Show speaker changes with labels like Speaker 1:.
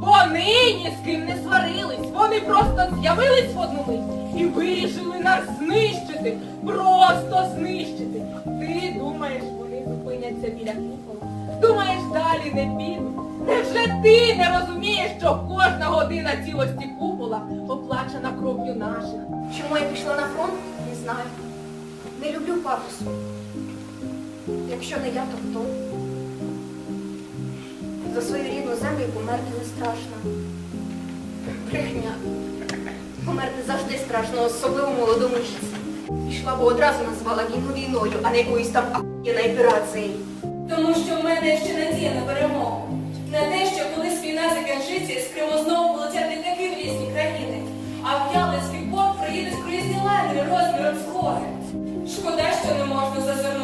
Speaker 1: Вони ні з ким не сварились, вони просто з'явились в одну мить і вирішили нас знищити, просто знищити. Ти думаєш, вони зупиняться біля купола? Думаєш, далі не підуть? Невже ти не розумієш, що кожна година цілості купола оплачена кров'ю наших?
Speaker 2: Чому я пішла на фронт, не знаю. Не люблю пафосу. Якщо не я, то хто? за свою рідну землю померти не страшно. Брехня. Померти завжди страшно, особливо молодому віці. Пішла, б одразу назвала війну війною, а не якоюсь там ахуєна операцією.
Speaker 1: Тому що в мене ще надія на перемогу. На те, що колись війна закінчиться, з Криму знову полетять не літаки в різні країни. А в Ялицький порт приїдуть круїзні лайнери розміром з гори. Шкода, що не можна зазирнути.